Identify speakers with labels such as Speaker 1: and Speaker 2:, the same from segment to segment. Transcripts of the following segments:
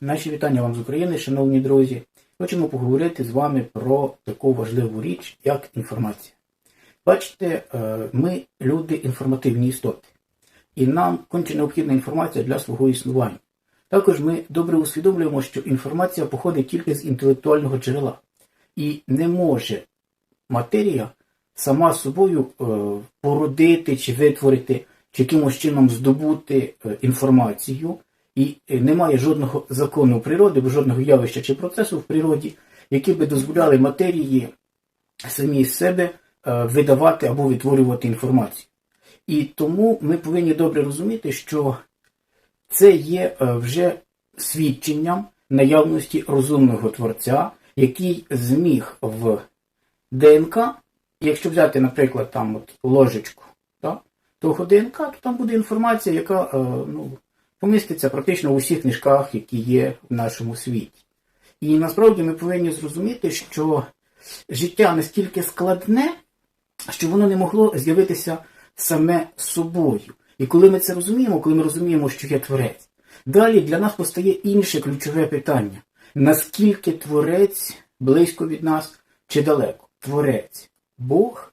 Speaker 1: Наші вітання вам з України, шановні друзі. Хочемо поговорити з вами про таку важливу річ, як інформація. Бачите, е, ми люди інформативні істоти, і нам конче необхідна інформація для свого існування. Також ми добре усвідомлюємо, що інформація походить тільки з інтелектуального джерела, і не може матерія сама собою е, породити чи витворити, чи якимось чином здобути е, інформацію, і е, немає жодного закону природи, жодного явища чи процесу в природі, які би дозволяли матерії самі з себе е, видавати або витворювати інформацію. І тому ми повинні добре розуміти, що це є е, вже свідченням наявності розумного творця, який зміг в ДНК, якщо взяти, наприклад, там от ложечку так, того ДНК, то там буде інформація, яка ну, поміститься практично у всіх книжках, які є в нашому світі. І насправді ми повинні зрозуміти, що життя настільки складне, що воно не могло з'явитися саме собою. І коли ми це розуміємо, коли ми розуміємо, що є творець, далі для нас постає інше ключове питання: наскільки творець близько від нас чи далеко? Творець, Бог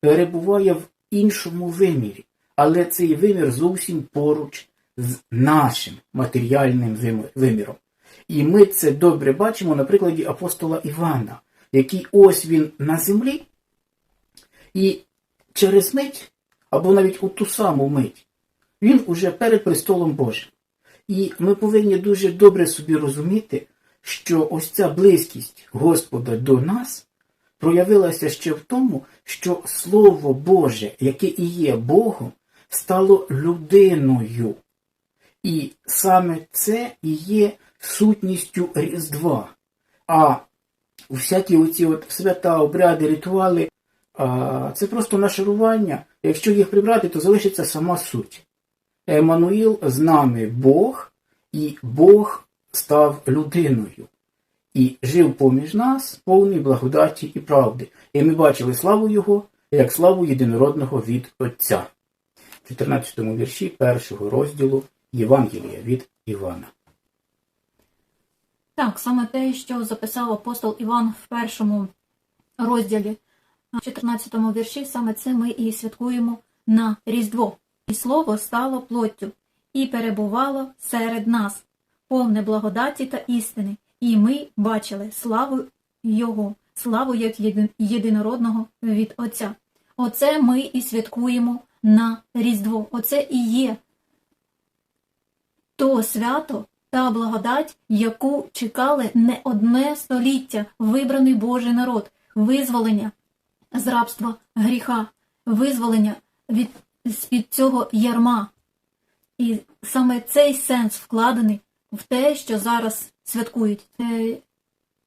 Speaker 1: перебуває в іншому вимірі, але цей вимір зовсім поруч з нашим матеріальним виміром. І ми це добре бачимо на прикладі апостола Івана, який ось він на землі, і через мить, або навіть у ту саму мить, він уже перед престолом Божим. І ми повинні дуже добре собі розуміти, що ось ця близькість Господа до нас проявилася ще в тому, що Слово Боже, яке і є Богом, стало людиною. І саме це і є сутністю Різдва. А всякі оці от свята, обряди, ритуали, а, це просто нашарування. Якщо їх прибрати, то залишиться сама суть. Еммануїл з нами Бог, і Бог став людиною. І жив поміж нас повний благодаті і правди. І ми бачили славу Його, як славу єдинородного від Отця. В 14 вірші першого розділу Євангелія від Івана.
Speaker 2: Так, саме те, що записав апостол Іван в першому розділі, в 14 вірші, саме це ми і святкуємо на Різдво. І слово стало плоттю і перебувало серед нас, повне благодаті та істини, і ми бачили славу Його, славу як єдинородного від Отця. Оце ми і святкуємо на Різдво. Оце і є то свято та благодать, яку чекали не одне століття вибраний Божий народ, визволення з рабства гріха, визволення від з-під цього ярма. І саме цей сенс вкладений в те, що зараз святкують. Е,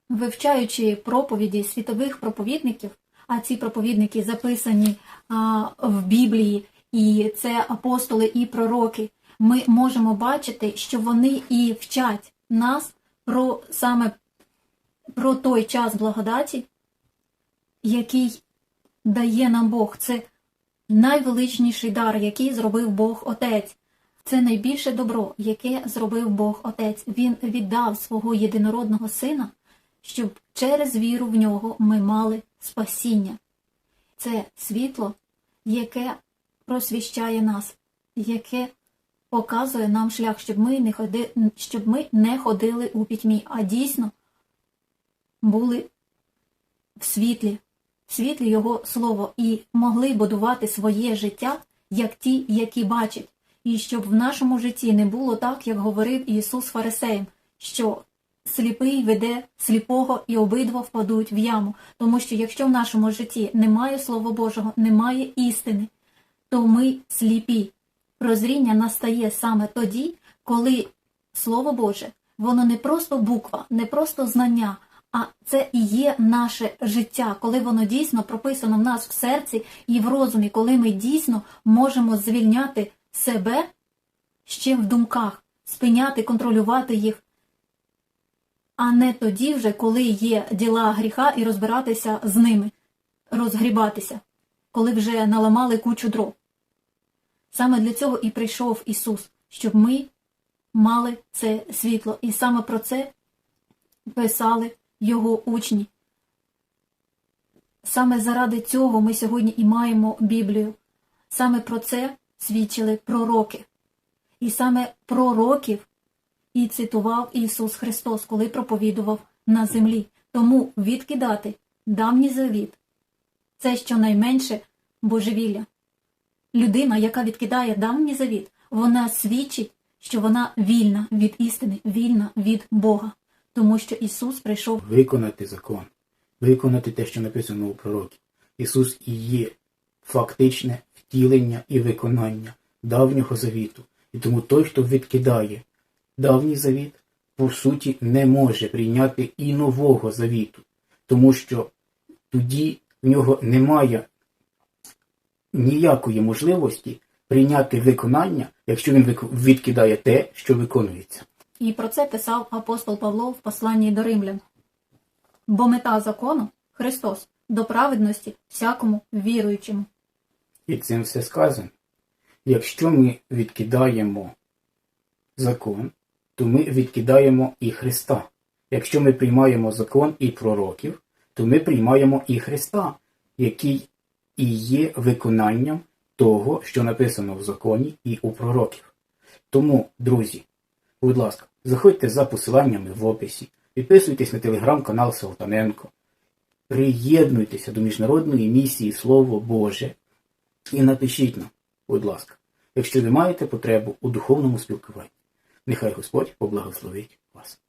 Speaker 2: Вивчаючи проповіді світових проповідників, а ці проповідники записані а, в Біблії, і це апостоли і пророки, ми можемо бачити, що вони і вчать нас про саме про той час благодаті, який дає нам Бог. Це найвеличніший дар, який зробив Бог Отець. Це найбільше добро, яке зробив Бог Отець. Він віддав свого єдинородного сина, щоб через віру в нього ми мали спасіння. Це світло, яке просвіщає нас, яке показує нам шлях, щоб ми не ходи, щоб ми не ходили у пітьмі, а дійсно були в світлі, в світлі Його Слово і могли будувати своє життя, як ті, які бачать. І щоб в нашому житті не було так, як говорив Ісус Фарисеєм, що сліпий веде сліпого і обидва впадуть в яму. Тому що якщо в нашому житті немає Слова Божого, немає істини, то ми сліпі. Прозріння настає саме тоді, коли Слово Боже, воно не просто буква, не просто знання, а це і є наше життя, коли воно дійсно прописано в нас в серці і в розумі, коли ми дійсно можемо звільняти себе ще в думках, спиняти, контролювати їх, а не тоді вже, коли є діла гріха і розбиратися з ними, розгрібатися, коли вже наламали кучу дров. Саме для цього і прийшов Ісус, щоб ми мали це світло. І саме про це писали його учні. Саме заради цього ми сьогодні і маємо Біблію. Саме про це свідчили пророки. І саме пророків і цитував Ісус Христос, коли проповідував на землі. Тому відкидати давній завіт це щонайменше божевілля. Людина, яка відкидає давній завіт, вона свідчить, що вона вільна від істини, вільна від Бога, тому що Ісус прийшов
Speaker 1: Виконати закон, виконати те, що написано у пророкі. Ісус і є фактичне втілення і виконання давнього завіту. І тому той, хто відкидає давній завіт, по суті, не може прийняти і нового завіту, тому що тоді в нього немає ніякої можливості прийняти виконання, якщо він відкидає те, що виконується.
Speaker 2: І про це писав апостол Павло в посланні до римлян. Бо мета закону Христос до праведності всякому віруючому.
Speaker 1: І цим все сказано. Якщо ми відкидаємо закон, то ми відкидаємо і Христа. Якщо ми приймаємо закон і пророків, то ми приймаємо і Христа, який і є виконанням того, що написано в законі і у пророків. Тому, друзі, будь ласка, заходьте за посиланнями в описі, підписуйтесь на телеграм-канал Салтаненко, приєднуйтеся до міжнародної місії Слово Боже і напишіть нам, будь ласка, якщо ви маєте потребу у духовному спілкуванні. Нехай Господь поблагословить вас.